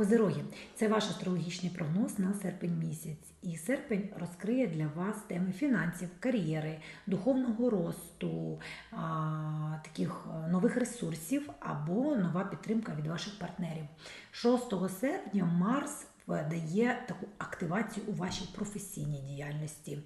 Козироги, це ваш астрологічний прогноз на серпень місяць. І серпень розкриє для вас теми фінансів, кар'єри, духовного росту, таких е, нових ресурсів або нова підтримка від ваших партнерів. 6 серпня Марс дає таку активацію у вашій професійній діяльності.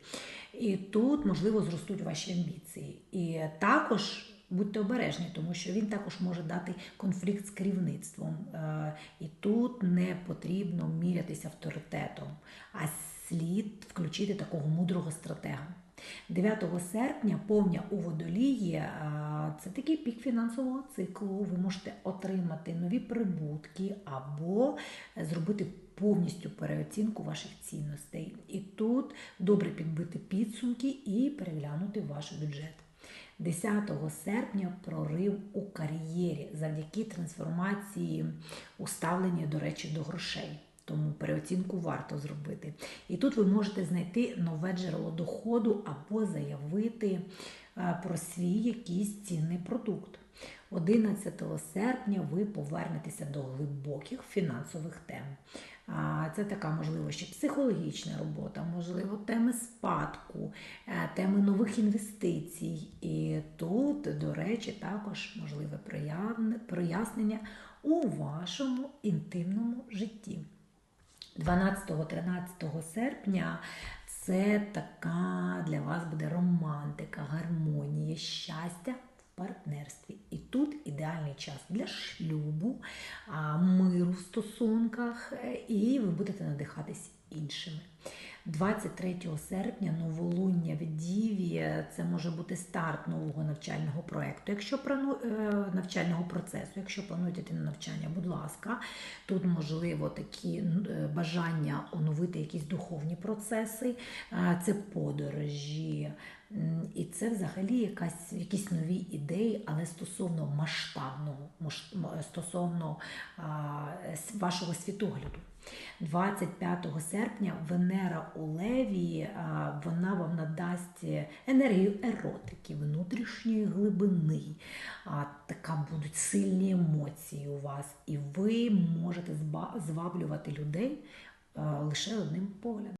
І тут, можливо, зростуть ваші амбіції. І також будьте обережні, тому що він також може дати конфлікт з керівництвом. Е, І тут не потрібно мірятися авторитетом, а слід включити такого мудрого стратега. 9 серпня повня у водолії це такий пік фінансового циклу. Ви можете отримати нові прибутки або зробити повністю переоцінку ваших цінностей. І тут добре підбити підсумки і переглянути ваш бюджет. 10 серпня прорив у кар'єрі завдяки трансформації уставлення, до речі, до грошей. Тому переоцінку варто зробити. І тут ви можете знайти нове джерело доходу або заявити е, про свій якийсь цінний продукт. 11 серпня ви повернетеся до глибоких фінансових тем. Це така, можливо, ще психологічна робота, можливо, теми спадку, е, теми нових інвестицій. І тут, до речі, також можливе прояснення у вашому інтимному житті. 12-13 серпня це така для вас буде романтика, гармонія, щастя партнерстві. І тут ідеальний час для шлюбу, миру в стосунках, е, і ви будете надихатись іншими. 23 серпня новолуння в Діві це може бути старт нового навчального проєкту. Якщо плану- е, навчального процесу, якщо плануєте йти на навчання, будь ласка, тут можливо такі е, бажання оновити якісь духовні процеси, це подорожі. І це взагалі якась якісь нові ідеї, але стосовно масштабного, стосовно а, вашого світогляду. 25 серпня Венера у Леві, вона вам надасть енергію еротики, внутрішньої глибини. Така будуть сильні емоції у вас, і ви можете зваблювати людей лише одним поглядом.